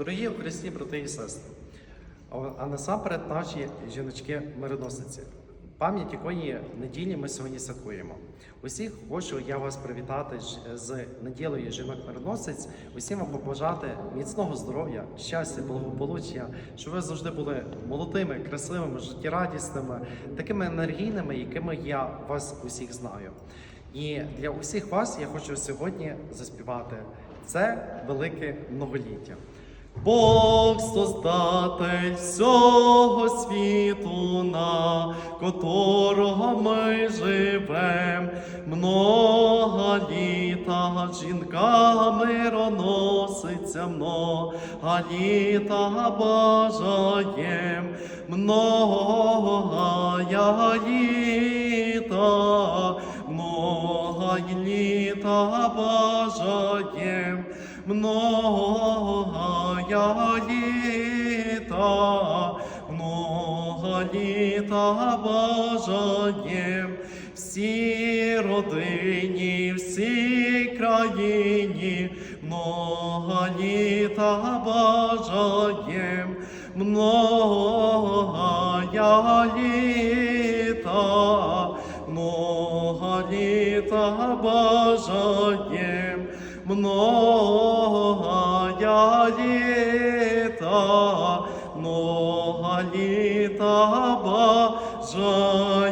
Дорогі у Христі, брати і сестри, а- насамперед наші жіночки-мироносиці, пам'ять якої неділі ми сьогодні святкуємо. Усіх хочу я вас привітати з неділею жінок-мироносиць, усім вам побажати міцного здоров'я, щастя, благополуччя, щоб ви завжди були молодими, красивими, життєрадісними, такими енергійними, якими я вас усіх знаю. І для усіх вас я хочу сьогодні заспівати це велике многоліття. Бог создатель всього світу, на которого ми живем, много літа жінка мироноситься, много літа бажаєм, много літа, много літа бажаєм, многая літа, много літа бажаєм, всі родині, всій країні, много літа бажаєм, многая літа, много літа бажаєм, многая літа, много літа бажаєм.